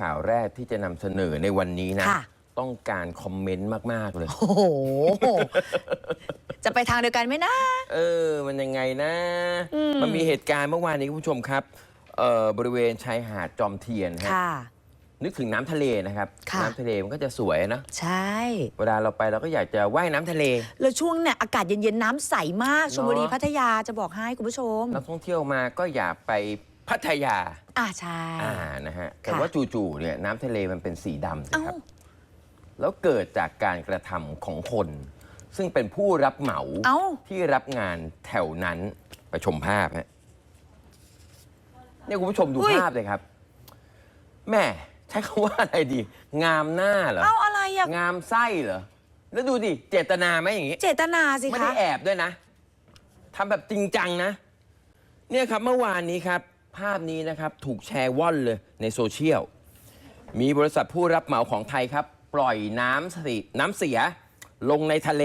ข่าวแรกที่จะนำเสนอในวันนี้นะ ค่ะ ต้องการคอมเมนต์มาก ๆ เลย โอ้โห จะไปทางเดียวกันไหมนะ เออ มันยังไงนะ อืม มันมีเหตุการณ์เมื่อวานนี้คุณผู้ชมครับเอ่อบริเวณชายหาดจอมเทียนฮะค่ะ นึกถึงน้ำทะเลนะครับ ค่ะ น้ำทะเลมันก็จะสวยนะ ใช่ เวลาเราไปเราก็อยากจะว่ายน้ำทะเล แล้วช่วงเนี่ยอากาศเย็นๆ น้ำใสมากชลบุรีเนอะ พัทยาจะบอกให้คุณผู้ชม นักท่องเที่ยวมาก็อยากไป พัทยา อ่าใช่ อ่านะฮะแต่ค่ะว่าจู่ๆเนี่ยน้ำทะเลมันเป็นสีดำสิเอ้าครับ แล้วเกิดจากการกระทำของคน ซึ่งเป็นผู้รับเหมาเอ้า ที่รับงานแถวนั้นไปชมภาพฮะเนี่ยคุณผู้ชมดูอุ้ยภาพเลยครับแม่ใช้คำว่าอะไรดี งามหน้าเหรอ เอ้าอะไรอะงามไส้เหรอ แล้วดูดิ เจตนาไหมอย่างนี้ เจตนาสิไม่คะ ได้แอบด้วยนะ ทำแบบจริงจังนะ เนี่ยครับเมื่อวานนี้ครับ ภาพนี้นะครับถูกแชร์ว่อนเลยในโซเชียล มีบริษัทผู้รับเหมาของไทยครับ ปล่อยน้ำสีน้ำเสียลงในทะเล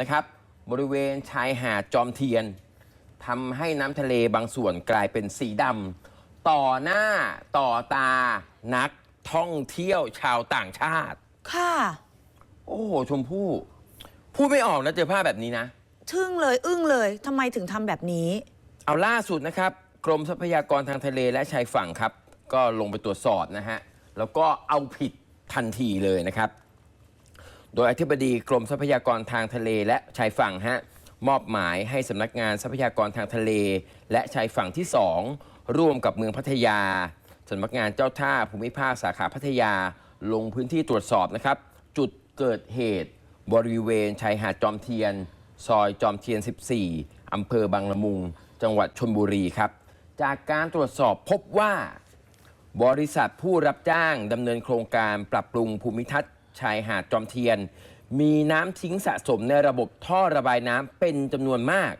นะครับ บริเวณชายหาดจอมเทียนทำให้น้ำทะเลบางส่วนกลายเป็นสีดำต่อหน้าต่อตานักท่องเที่ยวชาวต่างชาติ ค่ะ โอ้โหชมพู่ พูดไม่ออกนะเจอภาพแบบนี้นะ ทึ่งเลย อึ้งเลยทำไมถึงทำแบบนี้ เอาล่าสุดนะครับ กรมทรัพยากรทางทะเลและชายฝั่งครับ ก็ลงไปตรวจสอบนะฮะ แล้วก็เอาผิดทันทีเลยนะครับ โดยอธิบดีกรมทรัพยากรทางทะเลและชายฝั่งฮะมอบหมายให้สำนักงานทรัพยากรทางทะเล และชายฝั่งที่ 2 ร่วมกับเมืองพัทยาสำนักงานเจ้าท่าภูมิภาคสาขาพัทยา ลงพื้นที่ตรวจสอบนะครับ จุดเกิดเหตุ บริเวณชายหาดจอมเทียน ซอยจอมเทียน 14 อำเภอบางละมุง จังหวัดชนบุรีครับ จากการตรวจสอบพบว่า บริษัทผู้รับจ้างดำเนินโครงการปรับปรุงภูมิทัศน์ชายหาดจอมเทียน มีน้ำทิ้งสะสมในระบบท่อระบายน้ำเป็นจำนวนมาก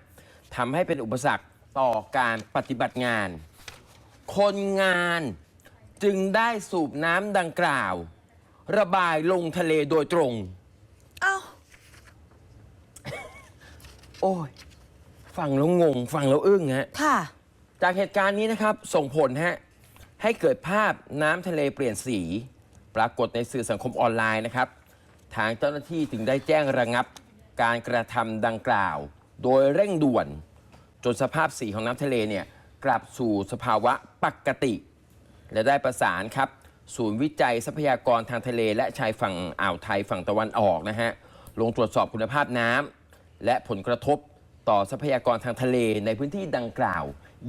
ทำให้เป็นอุปสรรคต่อการปฏิบัติงาน คนงานจึงได้สูบน้ำดังกล่าว ระบายลงทะเลโดยตรง เอ้า โอ้ย ฟังแล้วงง ฟังแล้วอึ้งฮะ ค่ะ จากเหตุการณ์นี้นะครับส่งผลฮะให้เกิดภาพน้ำทะเลเปลี่ยนสี ปรากฏในสื่อสังคมออนไลน์นะครับ ทางเจ้าหน้าที่ถึงได้แจ้งระงับการกระทำดังกล่าว โดยเร่งด่วน จนสภาพสีของน้ำทะเลเนี่ยกลับสู่สภาวะปกติ และได้ประสานครับ ศูนย์วิจัยทรัพยากรทางทะเล และชายฝั่งอ่าวไทยฝั่งตะวันออกนะฮะลงตรวจสอบคุณภาพน้ำและผลกระทบต่อทรัพยากรทางทะเลในพื้นที่ดังกล่าว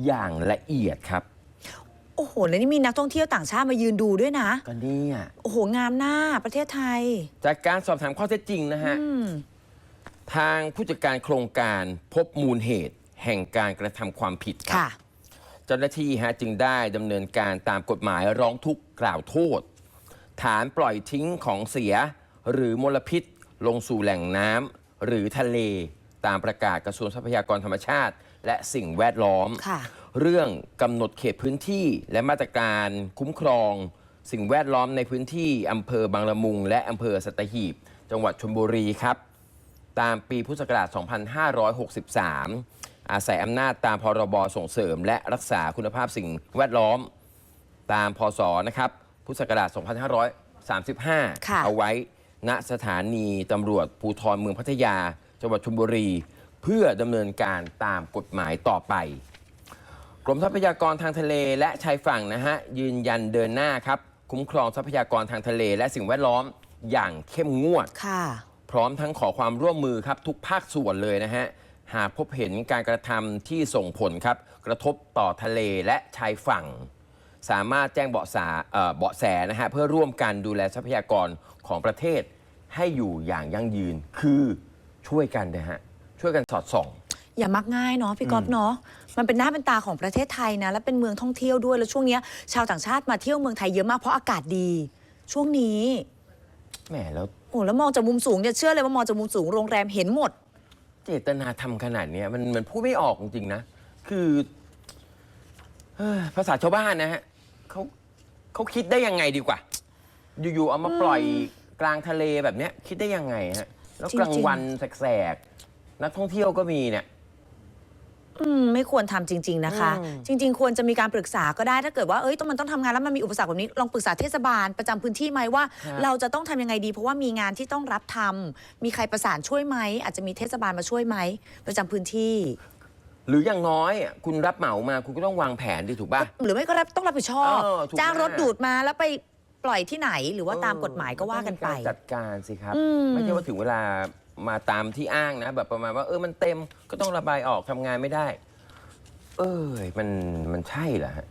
อย่างละเอียดครับ โอ้โห แล้วนี่มีนักท่องเที่ยวต่างชาติมายืนดูด้วยนะ ก็เนี่ยโอ้โห งามหน้าประเทศไทย จากการสอบถามข้อเท็จจริงนะฮะ อืม ทางผู้จัดการโครงการพบมูลเหตุ แห่งการกระทำความผิดครับ ค่ะ เจ้าหน้าที่ฮะจึงได้ดำเนินการตามกฎหมายร้องทุกข์กล่าวโทษ ฐานปล่อยทิ้งของเสีย หรือมลพิษ ลงสู่แหล่งน้ำหรือทะเล ตามประกาศกระทรวงทรัพยากรธรรมชาติ และสิ่งแวดล้อมค่ะเรื่องกำหนดเขตพื้นที่และมาตรการคุ้มครอง สิ่งแวดล้อมในพื้นที่อำเภอบางละมุง และอำเภอสัตหีบ จังหวัดชลบุรีครับ ตามปีพุทธศักราช 2563 อาศัยอำนาจตามพรบส่งเสริม และรักษาคุณภาพสิ่งแวดล้อม ตามพศนะครับพุทธศักราช 2535ค่ะเอาไว้ณสถานีตำรวจภูธรเมืองพัทยา จังหวัดชลบุรี เพื่อดำเนินการตามกฎหมายต่อไป กรมทรัพยากรทางทะเลและชายฝั่งนะฮะยืนยันเดินหน้าครับ คุ้มครองทรัพยากรทางทะเล และสิ่งแวดล้อมอย่างเข้มงวด ค่ะ พร้อมทั้งขอความร่วมมือครับทุกภาคส่วนเลยนะฮะ หากพบเห็นการกระทำที่ส่งผลครับ กระทบต่อทะเลและชายฝั่ง สามารถแจ้งเบาะแสเอ่อเบาะแสนะฮะ เพื่อร่วมกันดูแลทรัพยากรของประเทศให้อยู่อย่างยั่งยืนคือช่วยกันนะฮะ ช่วยกันสอดส่อง อย่ามักง่ายเนาะพี่ก๊อฟเนาะมันเป็นหน้าเป็นตาของประเทศไทยนะ และเป็นเมืองท่องเที่ยวด้วยแล้วช่วงเนี้ยชาวต่างชาติมาเที่ยวเมืองไทยเยอะมากเพราะอากาศดี ช่วงนี้แหมแล้วโอ้แล้วมองจากมุมสูงเนี่ยเชื่อเลยว่ามองจากมุมสูงโรงแรมเห็นหมด เจตนาทำขนาดเนี้ยมันมันพูดไม่ออกจริงๆนะ คือเอ้อภาษาชาวบ้านนะฮะเขาเขาคิดได้ยังไงดีกว่า อยู่ๆเอามาปล่อยกลางทะเลแบบเนี้ย คิดได้ยังไงฮะ แล้วจริงๆกลางวันแสกๆ นักท่องเที่ยวก็มีเนี่ย อืมไม่ควรทำจริง ๆ นะคะ อืม จริง ๆ ควรจะมีการปรึกษาก็ได้ถ้าเกิดว่าเอ้ยต้องมันต้องทำงานแล้วมันมีอุปสรรคแบบนี้ลองปรึกษาเทศบาลประจำพื้นที่ไหมว่า เราจะต้องทำยังไงดี เพราะว่ามีงานที่ต้องรับทำมีใครประสานช่วยไหมอาจจะมีเทศบาลมาช่วยไหมประจำพื้นที่ หรืออย่างน้อยอะคุณรับเหมามาคุณก็ต้องวางแผนดิถูกป่ะ หรือไม่ก็รับต้องรับผิดชอบเออถูกจ้างรถมากดูดมาแล้วไปปล่อยที่ไหนหรือว่าตามกฎหมายก็ว่ากันไปต้องมีรจัดการสิครับ อืม ไม่ใช่ว่าถึงเวลา มาตามที่อ้างนะ แบบประมาณว่าเออมันเต็มก็ต้องระบายออกทำงานไม่ได้ เออมันมันใช่เหรอฮะ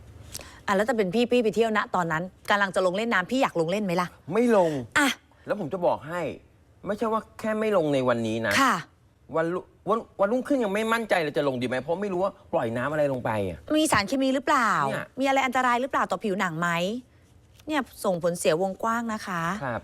อะแล้วจะเป็นพี่พี่ไปเที่ยวณตอนนั้นกำลังจะลงเล่นน้ำพี่อยากลงเล่นไหมล่ะไม่ลง อะแล้วผมจะบอกให้ ไม่ใช่ว่าแค่ไม่ลงในวันนี้นะ ค่ะ วันรุ่วันวันรุ่งขึ้นยังไม่มั่นใจเลยจะลงดีไหมเพราะไม่รู้ว่าปล่อยน้ำอะไรลงไปอะมีสารเคมีหรือเปล่า เนี่ย มีอะไรอันตรายหรือเปล่าต่อผิวหนังไหมเนี่ยส่งผลเสียวงกว้างนะคะ ครับ